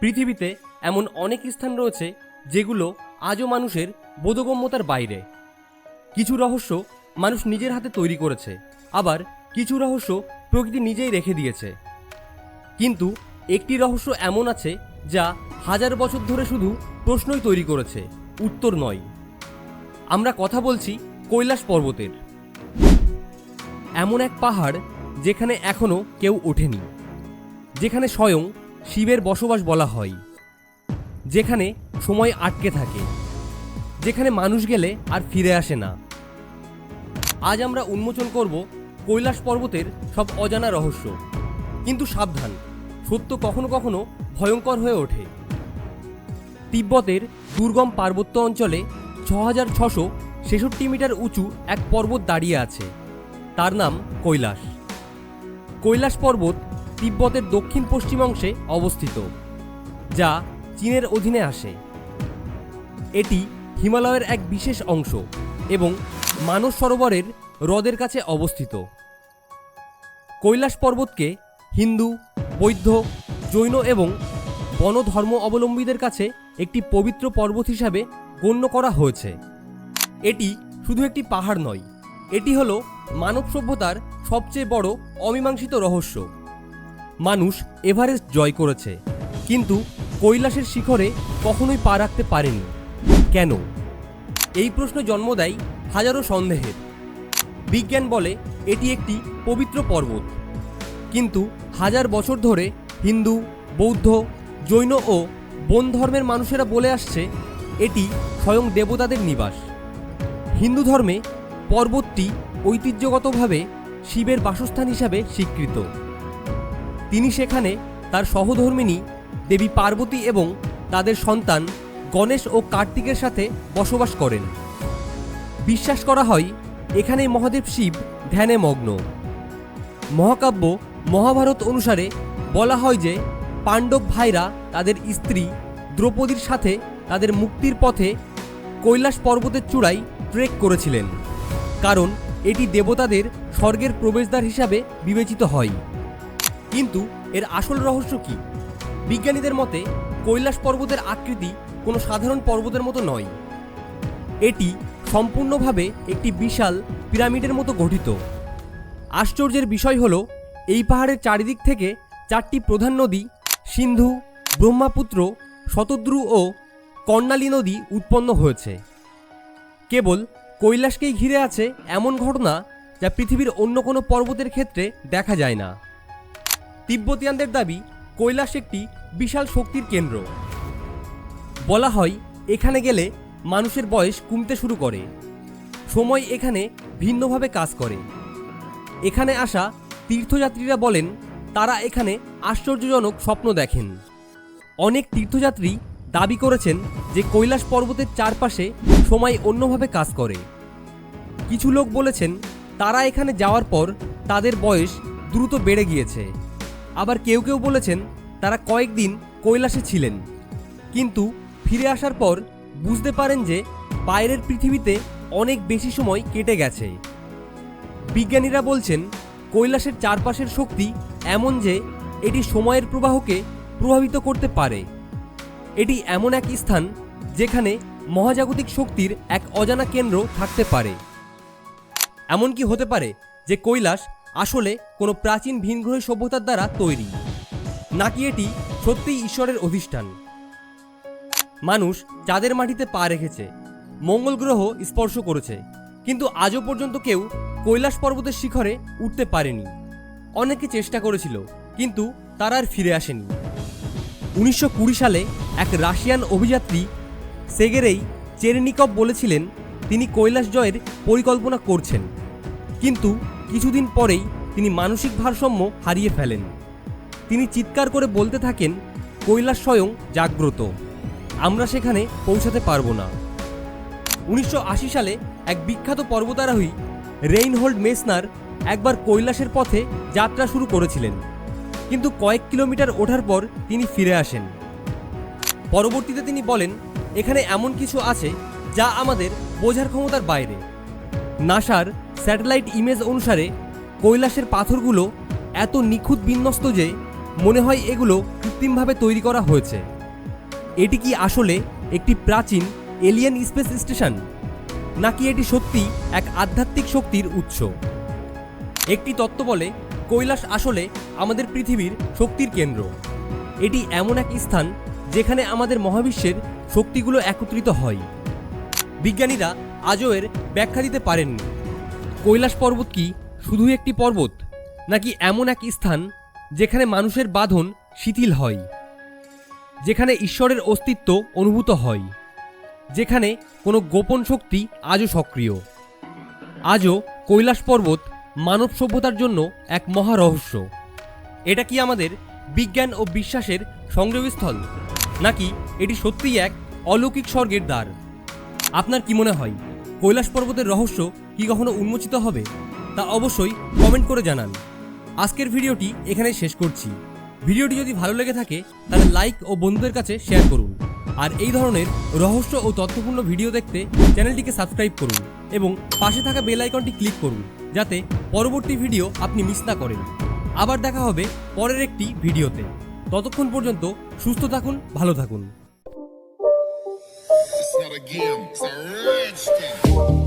পৃথিবীতে এমন অনেক স্থান রয়েছে যেগুলো আজও মানুষের বোধগম্যতার বাইরে। কিছু রহস্য মানুষ নিজের হাতে তৈরি করেছে, আবার কিছু রহস্য প্রকৃতি নিজেই রেখে দিয়েছে। কিন্তু একটি রহস্য এমন আছে যা হাজার বছর ধরে শুধু প্রশ্নই তৈরি করেছে, উত্তর নয়। আমরা কথা বলছি কৈলাস পর্বতের। এমন এক পাহাড় যেখানে এখনও কেউ ওঠেনি, যেখানে স্বয়ং শিবের বসবাস বলা হয়, যেখানে সময় আটকে থাকে, যেখানে মানুষ গেলে আর ফিরে আসে না। আজ আমরা উন্মোচন করব কৈলাস পর্বতের সব অজানা রহস্য, কিন্তু সাবধান, সত্য কখনো কখনো ভয়ঙ্কর হয়ে ওঠে। তিব্বতের দুর্গম পার্বত্য অঞ্চলে ছ হাজার ছশো ছেষট্টি মিটার উঁচু এক পর্বত দাঁড়িয়ে আছে, তার নাম কৈলাস। কৈলাস পর্বত তিব্বতের দক্ষিণ পশ্চিমাংশে অবস্থিত, যা চীনের অধীনে আসে। এটি হিমালয়ের এক বিশেষ অংশ এবং মানস সরোবরের হ্রদের কাছে অবস্থিত। কৈলাস পর্বতকে হিন্দু, বৌদ্ধ, জৈন এবং বন ধর্ম অবলম্বীদের কাছে একটি পবিত্র পর্বত হিসাবে গণ্য করা হয়েছে। এটি শুধু একটি পাহাড় নয়, এটি হলো মানব সভ্যতার সবচেয়ে বড় অমীমাংসিত রহস্য। মানুষ এভারেস্ট জয় করেছে। কিন্তু কৈলাসের শিখরে কখনোই পা রাখতে পারেনি। কেন? এই প্রশ্ন জন্ম দেয় হাজারো সন্দেহের। বিজ্ঞান বলে এটি একটি পবিত্র পর্বত। কিন্তু হাজার বছর ধরে হিন্দু, বৌদ্ধ, জৈন ও বন ধর্মের মানুষেরা বলে আসছে, এটি স্বয়ং দেবতাদের নিবাস। হিন্দু ধর্মে পর্বতটি ঐতিহ্যগতভাবে শিবের বাসস্থান হিসাবে স্বীকৃত। তিনি সেখানে তার সহধর্মিনী, দেবী পার্বতী এবং তাদের সন্তান গণেশ ও কার্তিকের সাথে বসবাস করেন। বিশ্বাস করা হয়, এখানেই মহাদেব শিব ধ্যানে মগ্ন। মহাকাব্য মহাভারত অনুসারে বলা হয় যে, পাণ্ডব ভাইরা তাদের স্ত্রী দ্রৌপদীর সাথে তাদের মুক্তির পথে কৈলাস পর্বতের চূড়ায় ট্রেক করেছিলেন। কারণ এটি দেবতাদের স্বর্গের প্রবেশদ্বার হিসাবে বিবেচিত হয়। কিন্তু এর আসল রহস্য কি? বিজ্ঞানীদের মতে, কৈলাস পর্বতের আকৃতি কোনো সাধারণ পর্বতের মতো নয়। এটি সম্পূর্ণভাবে একটি বিশাল পিরামিডের মতো গঠিত। আশ্চর্যের বিষয় হল, এই পাহাড়ের চারিদিক থেকে চারটি প্রধান নদী, সিন্ধু, ব্রহ্মাপুত্র, শতদ্রু ও কর্ণালী নদী উৎপন্ন হয়েছে। কেবল কৈলাসকেই ঘিরে আছে এমন ঘটনা যা পৃথিবীর অন্য কোনো পর্বতের ক্ষেত্রে দেখা যায় না। তিব্বতিয়ানদের দাবি, কৈলাস একটি বিশাল শক্তির কেন্দ্র। বলা হয়, এখানে গেলে মানুষের বয়স কমতে শুরু করে। সময় এখানে ভিন্নভাবে কাজ করে। এখানে আসা তীর্থযাত্রীরা বলেন, তারা এখানে আশ্চর্যজনক স্বপ্ন দেখেন। অনেক তীর্থযাত্রী দাবি করেছেন যে কৈলাস পর্বতের চারপাশে সময় অন্যভাবে কাজ করে। কিছু লোক বলেছেন, তারা এখানে যাওয়ার পর তাদের বয়স দ্রুত বেড়ে গিয়েছে। আবার কেউ কেউ বলেছেন তারা কয়েকদিন কৈলাসে ছিলেন। কিন্তু ফিরে আসার পর বুঝতে পারেন যে বাইরের পৃথিবীতে অনেক বেশি সময় কেটে গেছে। বিজ্ঞানীরা বলছেন, কৈলাসের চারপাশের শক্তি এমন যে এটি সময়ের প্রবাহকে প্রভাবিত করতে পারে। এটি এমন এক স্থান যেখানে মহাজাগতিক শক্তির এক অজানা কেন্দ্র থাকতে পারে। এমন কি হতে পারে যে কৈলাস আসলে কোনো প্রাচীন ভিনগ্রহী সভ্যতার দ্বারা তৈরি। নাকি এটি সত্যিই ঈশ্বরের অধিষ্ঠান? মানুষ চাঁদের মাটিতে পা রেখেছে, মঙ্গল গ্রহ স্পর্শ করেছে, কিন্তু আজও পর্যন্ত কেউ কৈলাস পর্বতের শিখরে উঠতে পারেনি। অনেকে চেষ্টা করেছিল, কিন্তু তারা আর ফিরে আসেনি। উনিশশো কুড়ি সালে এক রাশিয়ান অভিযাত্রী সেগেরেই চেরেনিকভ বলেছিলেন, তিনি কৈলাস জয়ের পরিকল্পনা করছেন। কিন্তু কিছুদিন পরেই তিনি মানসিক ভারসাম্য হারিয়ে ফেলেন। তিনি চিৎকার করে বলতে থাকেন, কৈলাস স্বয়ং জাগ্রত। আমরা সেখানে পৌঁছাতে পারব না। উনিশশো আশি সালে এক বিখ্যাত পর্বতারোহী রেইনহোল্ড মেসনার একবার কৈলাসের পথে যাত্রা শুরু করেছিলেন। কিন্তু কয়েক কিলোমিটার ওঠার পর তিনি ফিরে আসেন। পরবর্তীতে তিনি বলেন, এখানে এমন কিছু আছে যা আমাদের বোঝার ক্ষমতার বাইরে। নাসার স্যাটেলাইট ইমেজ অনুসারে কৈলাসের পাথরগুলো এত নিখুঁত বিন্যস্ত যে মনে হয় এগুলো কৃত্রিমভাবে তৈরি করা হয়েছে। এটি কি আসলে একটি প্রাচীন এলিয়েন স্পেস স্টেশন নাকি এটি সত্যি এক আধ্যাত্মিক শক্তির উৎস? একটি তত্ত্ব বলে, কৈলাস আসলে আমাদের পৃথিবীর শক্তির কেন্দ্র। এটি এমন এক স্থান যেখানে আমাদের মহাবিশ্বের শক্তিগুলো একত্রিত হয়। বিজ্ঞানীরা আজও এর ব্যাখ্যা দিতে পারেননি। কৈলাস পর্বত কি শুধু একটি পর্বত, নাকি এমন এক স্থান যেখানে মানুষের বাঁধন শিথিল হয়, যেখানে ঈশ্বরের অস্তিত্ব অনুভূত হয়, যেখানে কোনো গোপন শক্তি আজও সক্রিয়? আজও কৈলাস পর্বত মানব সভ্যতার জন্য এক মহা রহস্য। এটা কি আমাদের বিজ্ঞান ও বিশ্বাসের সংযোগস্থল নাকি এটি সত্যিই এক অলৌকিক স্বর্গের দ্বার? আপনার কি মনে হয়? কৈলাস পর্বতের রহস্য কি কখনো উন্মোচিত হবে, তা অবশ্যই কমেন্ট করে জানান। আজকের ভিডিওটি এখানে শেষ করছি। ভিডিওটি যদি ভালো লেগে থাকে, তাহলে লাইক ও বন্ধুদের কাছে শেয়ার করুন। আর এই ধরনের রহস্য ও তথ্যপূর্ণ ভিডিও দেখতে চ্যানেলটিকে সাবস্ক্রাইব করুন এবং পাশে থাকা বেল আইকনটি ক্লিক করুন, যাতে পরবর্তী ভিডিও আপনি মিস না করেন। আবার দেখা হবে পরের একটি ভিডিওতে। ততক্ষণ পর্যন্ত সুস্থ থাকুন, ভালো থাকুন। again. It's a rich thing.